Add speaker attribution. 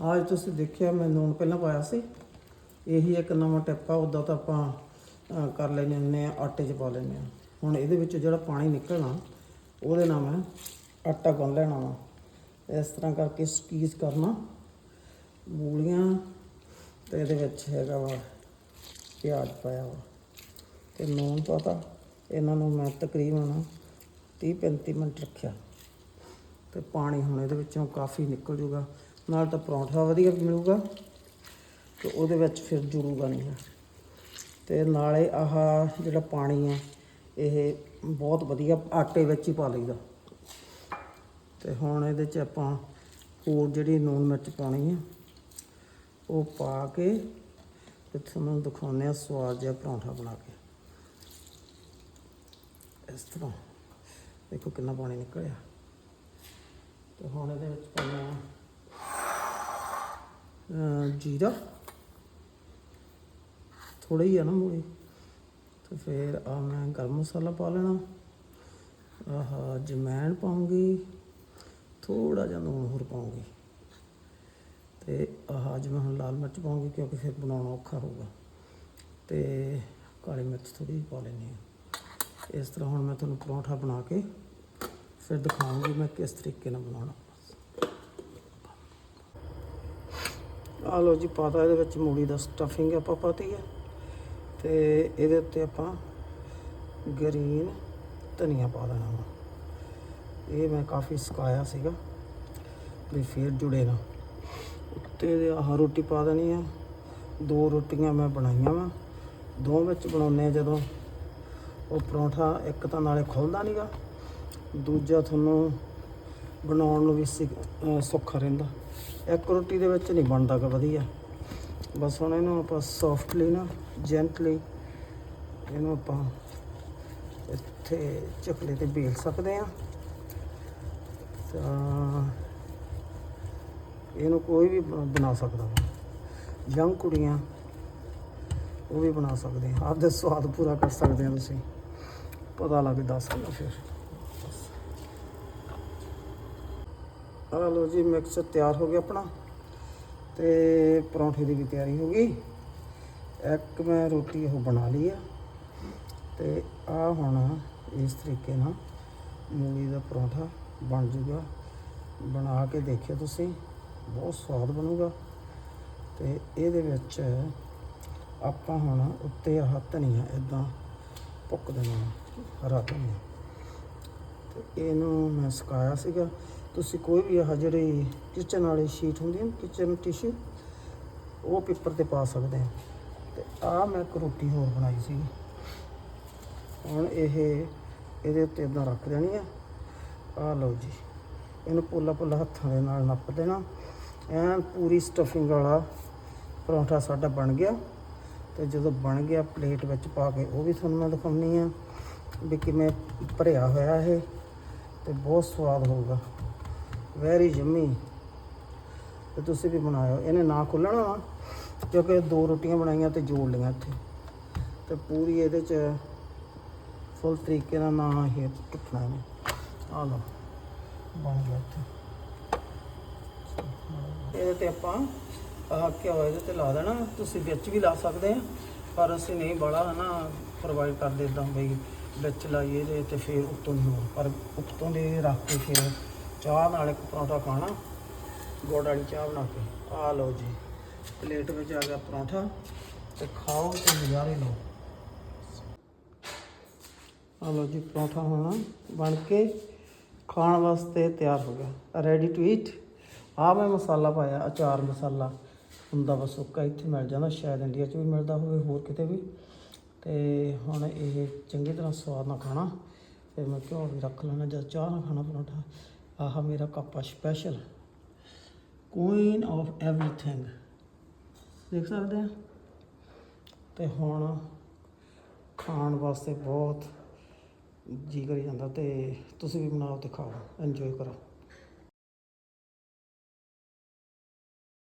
Speaker 1: ਅੱਜ ਤੁਸੀਂ ਦੇਖਿਆ ਮੈਂ ਲੂਣ ਪਹਿਲਾਂ ਪਾਇਆ ਸੀ। ਇਹੀ ਇੱਕ ਨਵਾਂ ਟਿੱਪ ਆ ਉਦਾਂ ਤਾਂ ਆਪਾਂ ਕਰ ਲੈਂਦੇ ਹੁੰਦੇ ਆ ਆਟੇ 'ਚ ਪਾ ਲੈਂਦੇ ਆ ਹੁਣ ਇਹਦੇ ਵਿੱਚ ਜਿਹੜਾ ਪਾਣੀ ਨਿਕਲਣਾ, ਉਹਦੇ ਨਾਲ ਮੈਂ ਆਟਾ ਗੁੰਨ ਲੈਣਾ ਵਾ। ਇਸ ਤਰ੍ਹਾਂ ਕਰਕੇ ਸਕੀਜ਼ ਕਰਨਾ। ਮੂਲੀਆਂ ਤੇ ਇਹਦੇ ਵਿੱਚ ਹੈਗਾ ਵਾ, ਪਿਆਜ਼ ਪਾਇਆ ਵਾ। ਤੇ ਨੂਨ ਪਾਤਾ। ਇਹਨਾਂ ਨੂੰ ਮੈਂ ਤਕਰੀਬਨ 30 35 ਮਿੰਟ ਰੱਖਿਆ। ਤੇ ਪਾਣੀ ਹੁਣ ਇਹਦੇ ਵਿੱਚੋਂ ਕਾਫੀ ਨਿਕਲ ਜੂਗਾ। ਨਾਲ ਤਾਂ ਪਰੌਂਠਾ ਵਧੀਆ ਮਿਲੂਗਾ ਤੇ ਉਹਦੇ ਵਿੱਚ ਫਿਰ ਜੁੜੂਗਾ ਨਹੀਂ ਹੈ। ਤੇ ਨਾਲੇ ਆਹ ਜਿਹੜਾ ਪਾਣੀ ਹੈ, ਇਹ ਬਹੁਤ ਵਧੀਆ ਆਟੇ ਵਿੱਚ ਹੀ ਪਾ ਲਈਦਾ। ਤੇ ਹੁਣ ਇਹਦੇ 'ਚ ਆਪਾਂ ਹੋਰ ਜਿਹੜੀ ਨੂਨ ਮਿਰਚ ਪਾਉਣੀ ਆ ਉਹ ਪਾ ਕੇ ਤੇ ਤੁਹਾਨੂੰ ਦਿਖਾਉਂਦੇ ਆ ਸਵਾਦ ਜਿਹਾ ਪਰੌਂਠਾ ਬਣਾ ਕੇ। ਇਸ ਤਰ੍ਹਾਂ। ਦੇਖੋ ਕਿੰਨਾ ਪਾਣੀ ਨਿਕਲਿਆ। ਤੇ ਹੁਣ ਇਹਦੇ ਵਿੱਚ ਪਾਉਣਾ ਜੀਰਾ। ਥੋੜਾ ਹੀ ਆ ਨਾ ਮੂਲੀ ਤੇ ਫਿਰ ਆ ਮੈਂ ਗਰਮ ਮਸਾਲਾ ਪਾ ਲੈਣਾ। ਆਹ, ਜਮੈਣ ਪਾਉਂਗੀ। ਥੋੜਾ ਜਿਹਾ ਲੂਣ ਹੋਰ ਪਾਉਂਗੀ। ਤੇ ਆਹ, ਅੱਜ ਮੈਂ ਹੁਣ ਲਾਲ ਮਿਰਚ ਪਾਉਂਗੀ ਕਿਉਂਕਿ ਫਿਰ ਬਣਾਉਣਾ ਔਖਾ ਹੋਊਗਾ। ਤੇ ਕਾਲੀ ਮਿਰਚ ਥੋੜੀ ਜਿਹੀ ਪਾ ਲੈਣੀ ਆ ਇਸ ਤਰ੍ਹਾਂ ਹੁਣ ਮੈਂ ਤੁਹਾਨੂੰ ਪਰੌਂਠਾ ਬਣਾ ਕੇ ਫਿਰ ਦਿਖਾਉਂਗੀ ਮੈਂ ਕਿਸ ਤਰੀਕੇ ਨਾਲ ਬਣਾਉਣਾ। ਆ ਲੋ ਜੀ ਪਾਤਾ ਇਹਦੇ ਵਿੱਚ ਮੂਲੀ ਦਾ ਸਟਫਿੰਗ ਆਪਾਂ ਪਾਤੀ ਹੈ ਤੇ ਇਹਦੇ ਉੱਤੇ ਆਪਾਂ ਗ੍ਰੀਨ ਧਨੀਆ ਪਾ ਦੇਣਾ ਵਾ। ਇਹ ਮੈਂ ਕਾਫੀ ਸੁਕਾਇਆ ਸੀਗਾ, ਵੀ ਫੇਰ ਜੁੜੇ ਨਾ। ਉੱਤੇ ਇਹਦੇ ਆਹ ਰੋਟੀ ਪਾ ਦੇਣੀ ਆ। ਦੋ ਰੋਟੀਆਂ ਮੈਂ ਬਣਾਈਆਂ ਵਾ। ਦੋ ਵਿੱਚ ਬਣਾਉਂਦੇ ਆ ਜਦੋਂ ਉਹ ਪਰੌਂਠਾ ਇੱਕ ਤਾਂ ਨਾਲੇ ਖੁੱਲਦਾ ਨਹੀਂਗਾ ਦੂਜਾ ਤੁਹਾਨੂੰ ਬਣਾਉਣ ਨੂੰ ਵੀ ਸਿ- ਸੌਖਾ ਰਹਿੰਦਾ। ਇੱਕ ਰੋਟੀ ਦੇ ਵਿੱਚ ਨਹੀਂ ਬਣਦਾ ਗਾ, ਵਧੀਆ। ਬਸ ਹੁਣ ਇਹਨੂੰ ਆਪਾਂ ਸੌਫਟਲੀ ਨਾ ਜੈਂਟਲੀ ਇਹਨੂੰ ਆਪਾਂ ਇੱਥੇ ਚਕਲੇ ਤੇ ਬੇਲ ਸਕਦੇ ਆ ਤਾਂ ਇਹਨੂੰ ਕੋਈ ਵੀ ਬਣਾ ਸਕਦਾ ਵਾ। ਯੰਗ ਕੁੜੀਆਂ ਉਹ ਵੀ ਬਣਾ ਸਕਦੇ ਆ ਆਪਦੇ ਸਵਾਦ ਪੂਰਾ ਕਰ ਸਕਦੇ ਆ ਤੁਸੀਂ। ਪਤਾ ਲੱਗ, ਦੱਸ ਸਕਦਾ ਫਿਰ। ਆ ਲੋ ਜੀ ਮਿਕਸਚਰ ਤਿਆਰ ਹੋ ਗਿਆ ਆਪਣਾ ਤੇ ਪਰੌਂਠੇ ਦੀ ਵੀ ਤਿਆਰੀ ਹੋ ਗਈ। ਇੱਕ ਮੈਂ ਰੋਟੀ ਉਹ ਬਣਾ ਲਈ ਆ ਤੇ ਆ ਹੁਣ ਇਸ ਤਰੀਕੇ ਨਾਲ ਮੂਲੀ ਦਾ ਪਰੌਂਠਾ ਬਣ ਜੂਗਾ। ਬਣਾ ਕੇ ਦੇਖਿਓ ਤੁਸੀਂ, ਬਹੁਤ ਸਵਾਦ ਬਣੂਗਾ। ਤੇ ਇਹਦੇ ਵਿੱਚ ਆਪਾਂ ਹੁਣ ਉੱਤੇ ਆਹ ਧਨੀਆ ਇਦਾਂ ਪੁੱਕ ਦੇਣਾ ਹਰਾ ਧਨੀਆ ਤੇ ਇਹਨੂੰ ਮੈਂ ਸੁਕਾਇਆ ਸੀਗਾ। ਤੁਸੀਂ ਕੋਈ ਵੀ ਆਹ ਜਿਹੜੀ ਕਿਚਨ ਵਾਲੀ ਸ਼ੀਟ ਹੁੰਦੀ ਹੈ ਕਿਚਨ ਟਿਸ਼ੂ ਉਹ ਪੇਪਰ ਤੇ ਪਾ ਸਕਦੇ ਆ ਤੇ ਆ ਮੈਂ ਇੱਕ ਰੋਟੀ ਹੋਰ ਬਣਾਈ ਸੀ। ਹੁਣ ਇਹ, ਇਹਦੇ ਉੱਤੇ ਇਦਾਂ ਰੱਖ ਦੇਣੀ ਆ। ਆ ਲਓ ਜੀ, ਇਹਨੂੰ ਪੋਲਾ ਪੋਲਾ ਹੱਥਾਂ ਦੇ ਨਾਲ ਨੱਪ ਦੇਣਾ। ਐਨ ਪੂਰੀ ਸਟਫਿੰਗ ਵਾਲਾ ਪਰੌਂਠਾ ਸਾਡਾ ਬਣ ਗਿਆ। ਤੇ ਜਦੋਂ ਬਣ ਗਿਆ ਪਲੇਟ ਵਿੱਚ ਪਾ ਕੇ ਉਹ ਵੀ ਤੁਹਾਨੂੰ ਮੈਂ ਦਿਖਾਉਣੀ ਆ ਵੀ ਕਿਵੇਂ ਭਰਿਆ ਹੋਇਆ ਇਹ ਤੇ ਬਹੁਤ ਸਵਾਦ ਹੋਊਗਾ। ਵੈਰੀ ਜੰਮੀ। ਤੇ ਤੁਸੀਂ ਵੀ ਬਣਾਇਓ। ਇਹਨੇ ਨਾ ਖੁੱਲਣਾ ਵਾ, ਕਿਉਂਕਿ ਦੋ ਰੋਟੀਆਂ ਬਣਾਈਆਂ ਤੇ ਜੋੜ ਲਈਆਂ ਇੱਥੇ। ਤੇ ਪੂਰੀ ਇਹਦੇ ਚ ਫੁੱਲ ਤਰੀਕੇ ਨਾਲ ਨਾ ਇਹ ਟੁੱਟਣਾ ਇਹਨੇ। ਆ ਲਓ, ਬਣ ਗਿਆ ਇੱਥੇ। ਇਹਦੇ ਤੇ ਆਪਾਂ ਆਹ ਘਿਓ ਇਹਦੇ ਤੇ ਲਾ ਦੇਣਾ। ਤੁਸੀਂ ਵਿੱਚ ਵੀ ਲਾ ਸਕਦੇ ਆ, ਪਰ ਅਸੀਂ ਨਹੀਂ ਬੜਾ ਨਾ ਪ੍ਰੋਵਾਈਡ ਕਰਦੇ ਇਦਾਂ ਬਈ ਵਿੱਚ ਲਾਈਏ ਇਹਦੇ ਤੇ ਫਿਰ ਉੱਤੋਂ ਨਹੀਂ ਹੋਣਾ ਪਰ ਉੱਤੋਂ ਦੇ ਰੱਖ ਕੇ ਫਿਰ ਚਾਹ ਨਾਲ ਇੱਕ ਪਰੌਂਠਾ ਖਾਣਾ। ਗੁੜ ਵਾਲੀ ਚਾਹ ਬਣਾ ਕੇ। ਆ ਲਓ ਜੀ, ਪਲੇਟ ਵਿੱਚ ਆ ਗਿਆ ਪਰੌਂਠਾ ਤੇ ਖਾਓ ਤੇ ਨਜ਼ਾਰੇ ਲਓ। ਆ ਲਓ ਜੀ, ਪਰੌਂਠਾ ਹੁਣ ਬਣ ਕੇ ਖਾਣ ਵਾਸਤੇ ਤਿਆਰ ਹੋ ਗਿਆ। ਰੈਡੀ ਟੂ ਈਟ ਆ ਮੈਂ ਮਸਾਲਾ ਪਾਇਆ, ਅਚਾਰ ਮਸਾਲਾ। ਹੁੰਦਾ ਬਸ ਸੁੱਕਾ, ਇੱਥੇ ਮਿਲ ਜਾਂਦਾ, ਸ਼ਾਇਦ ਇੰਡੀਆ 'ਚ ਵੀ ਮਿਲਦਾ ਹੋਵੇ, ਹੋਰ ਕਿਤੇ ਵੀ। ਤੇ ਹੁਣ ਇਹ ਚੰਗੀ ਤਰ੍ਹਾਂ ਸਵਾਦ ਨਾਲ ਖਾਣਾ। ਫਿਰ ਮੈਂ ਘਿਓ ਵੀ ਰੱਖ ਲੈਣਾ ਜਦ ਚਾਹ ਨਾਲ ਖਾਣਾ ਪਰੌਂਠਾ। ਆਹ ਮੇਰਾ cup special queen of everything ਦੇਖ ਸਕਦੇ ਆ? ਤੇ ਹੁਣ ਖਾਣ ਵਾਸਤੇ ਬਹੁਤ ਜੀ ਕਰੀ ਜਾਂਦਾ ਤੇ ਤੁਸੀਂ ਵੀ ਬਣਾਓ ਤੇ ਖਾਓ। ਇੰਜੋਏ ਕਰੋ।